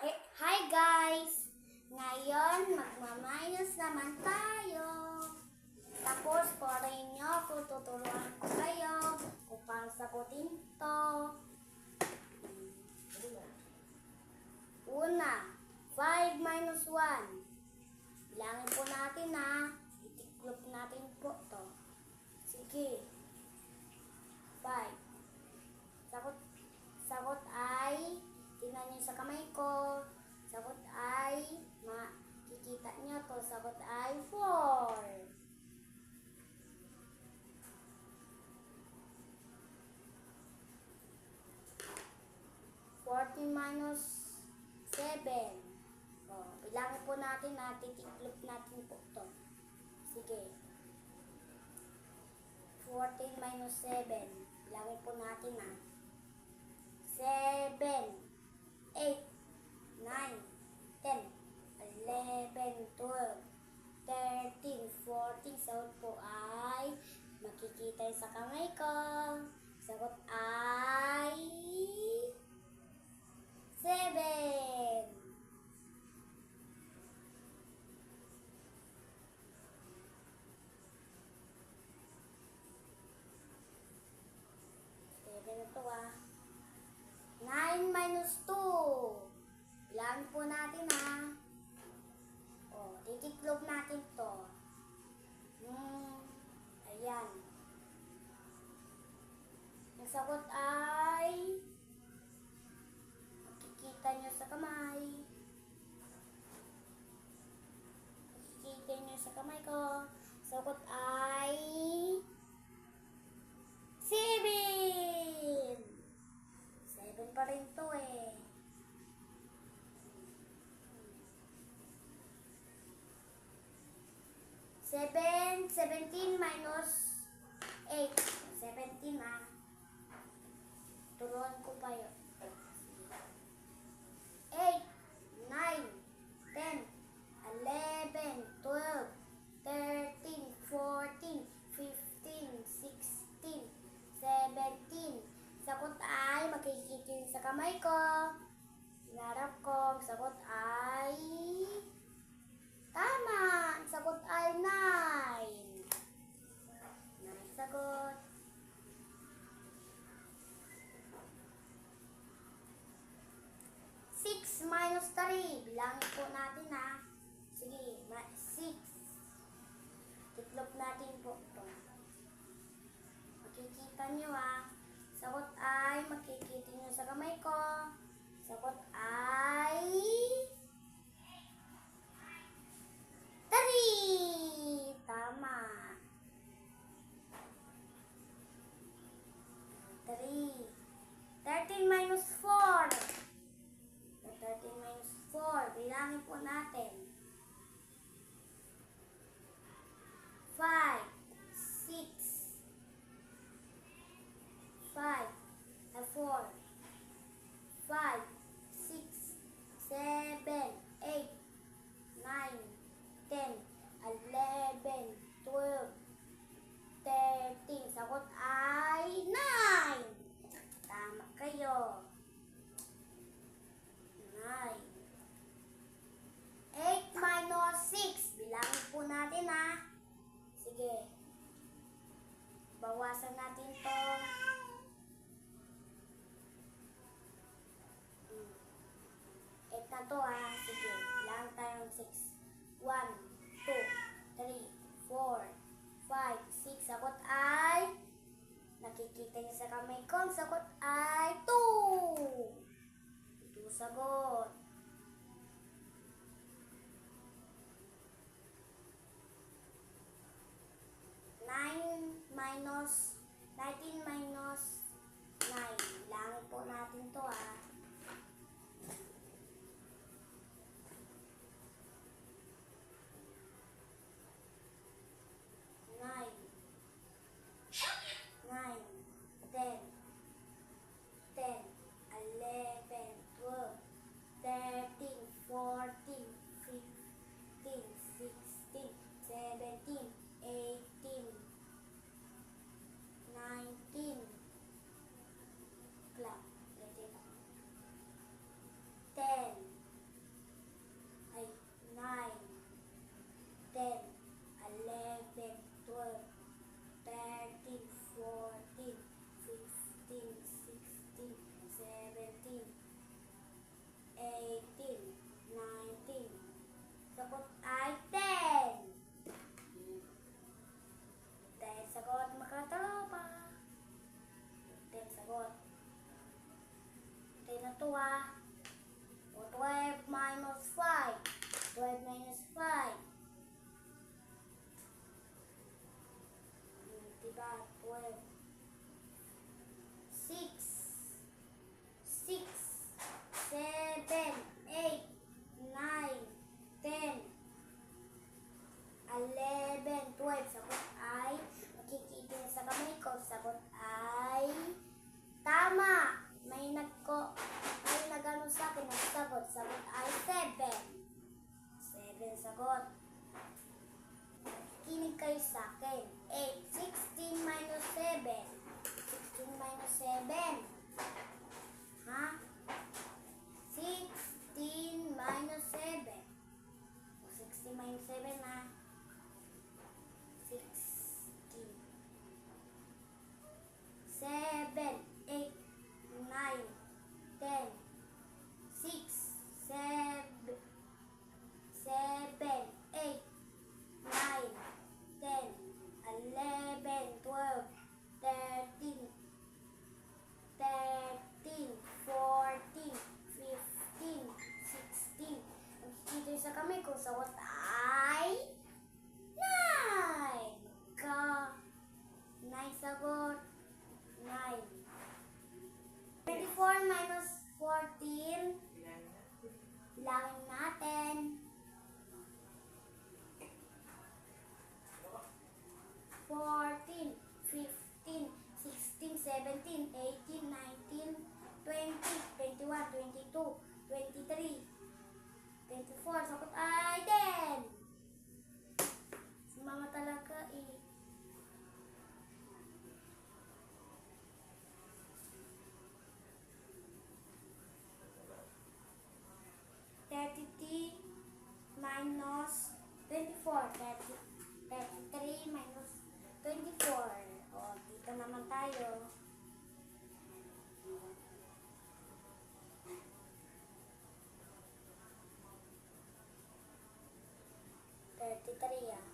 Hey, hi guys! Ngayon, magmamayos naman tayo. Tapos, para inyo ako, tuturuan ko kayo kung paano sagutin to. Una, 5 minus 1. Bilangin po natin minus seven. O, bilangin po natin na titiklop natin po to. Sige. 14 minus 7. Bilangin po natin ha. 7, 8, sagot ay makikita nyo sa kamay. Makikita nyo sa kamay ko. Sagot ay Seven! Seven pa rin to eh. Seven, seventeen minus Makikita nyo ha. Sagot ay, makikita nyo sa kamay ko. Sagot ay... 1, 2, 3, 4, 5, 6. Sagot ay nakikita niyo sa kamay ko ang sagot sagot. Kinig kayo sa akin. 8, 16 minus 7. 16 minus 7. Ha? 16 minus 7. O 16 minus 7 ha? Andrea.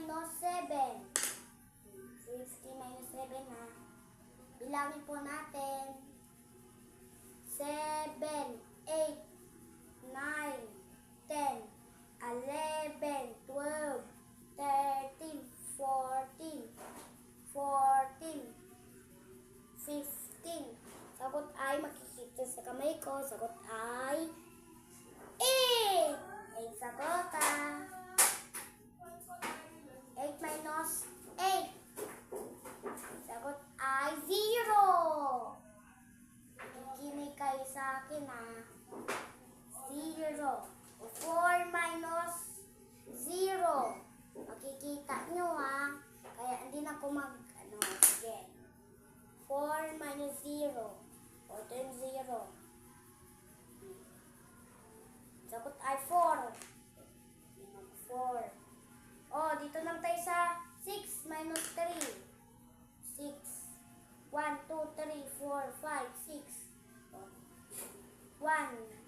minus 7. 60 minus 7 na. Bilangin po natin. 7, 8, 9, 10, 11, 12, 13, 14, 14, 15. Sagot ay makikita sa kamay ko. Sagot ay one.